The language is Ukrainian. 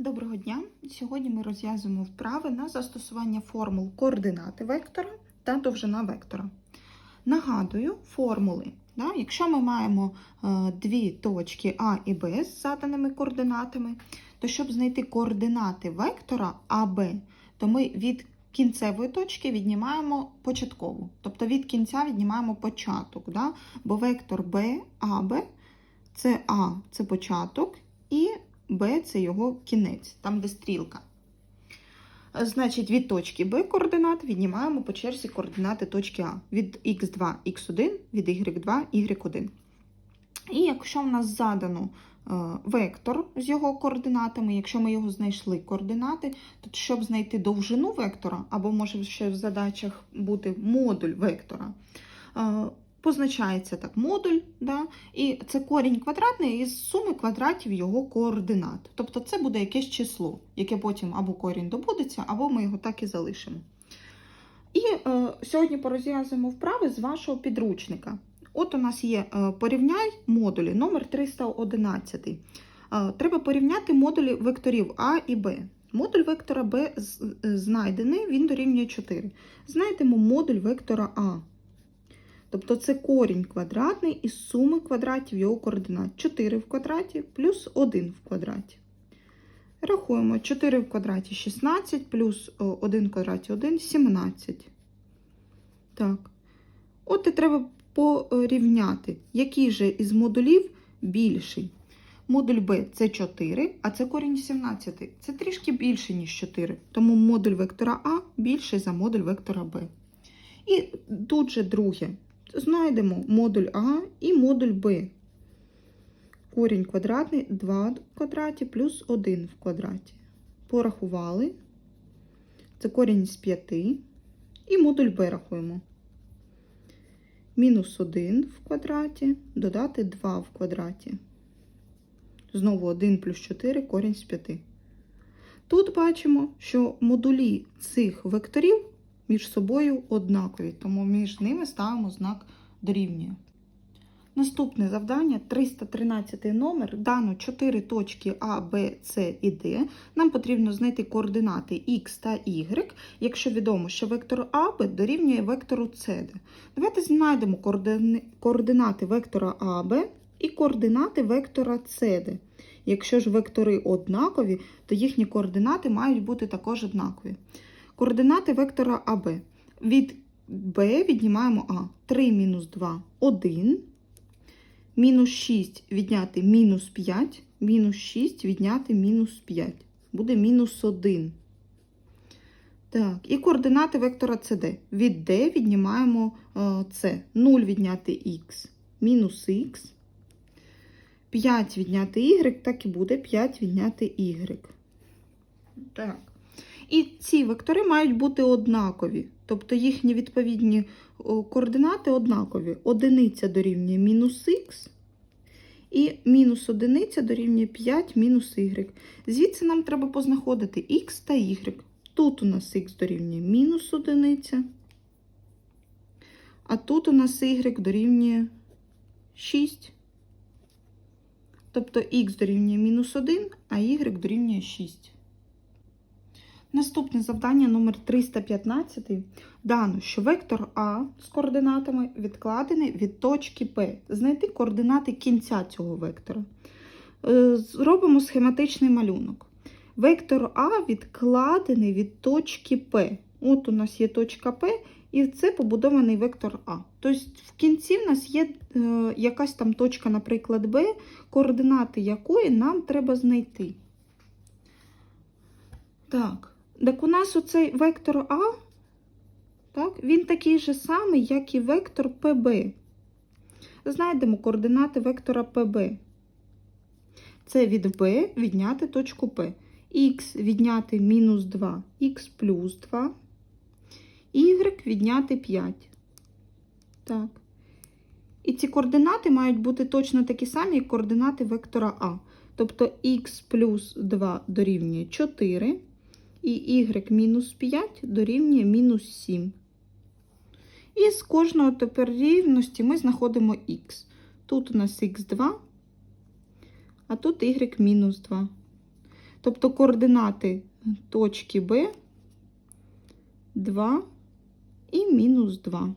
Доброго дня! Сьогодні ми розв'язуємо вправи на застосування формул координати вектора та довжина вектора. Нагадую формули. Да? Якщо ми маємо е, дві точки А і Б з заданими координатами, то щоб знайти координати вектора АБ, то ми від кінцевої точки віднімаємо початкову. Тобто від кінця віднімаємо початок. Да? Бо вектор Б, АБ це А це початок Б це його кінець, там де стрілка. Значить, від точки Б координат віднімаємо по черзі координати точки А. Від х2, х1, від y2, y1. І якщо в нас задано е, вектор з його координатами, якщо ми його знайшли координати, то щоб знайти довжину вектора, або може ще в задачах бути модуль вектора, е, позначається так модуль, да, і це корінь квадратний із суми квадратів його координат. Тобто це буде якесь число, яке потім або корінь добудеться, або ми його так і залишимо. І е, сьогодні порозв'язуємо вправи з вашого підручника. От у нас є е, порівняй модулі номер 311. Е, треба порівняти модулі векторів А і Б. Модуль вектора Б е, знайдений, він дорівнює 4. Знайдемо модуль вектора А. Тобто це корінь квадратний із суми квадратів його координат. 4 в квадраті плюс 1 в квадраті. Рахуємо 4 в квадраті 16 плюс 1 в квадраті 1 17. Так. От і треба порівняти, який же із модулів більший. Модуль b це 4, а це корінь 17. Це трішки більше, ніж 4. Тому модуль вектора А більший за модуль вектора b. І тут же друге. Знайдемо модуль А і модуль Б. Корінь квадратний 2 в квадраті плюс 1 в квадраті. Порахували. Це корінь з 5. І модуль Б рахуємо. Мінус 1 в квадраті, додати 2 в квадраті. Знову 1 плюс 4 корінь з 5. Тут бачимо, що модулі цих векторів між собою однакові, тому між ними ставимо знак дорівнює. Наступне завдання 313 номер. Дано 4 точки А, Б, С і Д. Нам потрібно знайти координати Х та Y, якщо відомо, що вектор АБ дорівнює вектору СД. Давайте знайдемо координати вектора АБ і координати вектора СД. Якщо ж вектори однакові, то їхні координати мають бути також однакові. Координати вектора АБ. Від Б віднімаємо А. 3 мінус 2 1. Мінус 6 відняти мінус 5. Мінус 6 відняти мінус 5. Буде мінус 1. Так, і координати вектора CD. Від D віднімаємо е, С. 0 відняти Х. Мінус Х. 5 відняти Y, так і буде 5 відняти Y. Так. І ці вектори мають бути однакові, тобто їхні відповідні координати однакові. Одиниця дорівнює мінус х, і мінус одиниця дорівнює 5 мінус y. Звідси нам треба познаходити х та y. Тут у нас х дорівнює мінус одиниця, а тут у нас y дорівнює 6. Тобто х дорівнює мінус 1, а y дорівнює 6. Наступне завдання номер 315 дано, що вектор А з координатами відкладений від точки П. Знайти координати кінця цього вектора. Е, Зробимо схематичний малюнок. Вектор А відкладений від точки П. От у нас є точка П, і це побудований вектор А. Тобто в кінці в нас є е, якась там точка, наприклад, Б, координати якої нам треба знайти. Так. Так у нас оцей вектор А, так, він такий же самий, як і вектор ПБ. Знайдемо координати вектора ПБ. Це від Б відняти точку П. Х відняти мінус 2, х плюс 2, y відняти 5. Так. І ці координати мають бути точно такі самі, як координати вектора А. Тобто х плюс 2 дорівнює 4 і y мінус 5 дорівнює мінус 7. І з кожного тепер рівності ми знаходимо х. Тут у нас х2, а тут y мінус 2. Тобто координати точки Б 2 і мінус 2.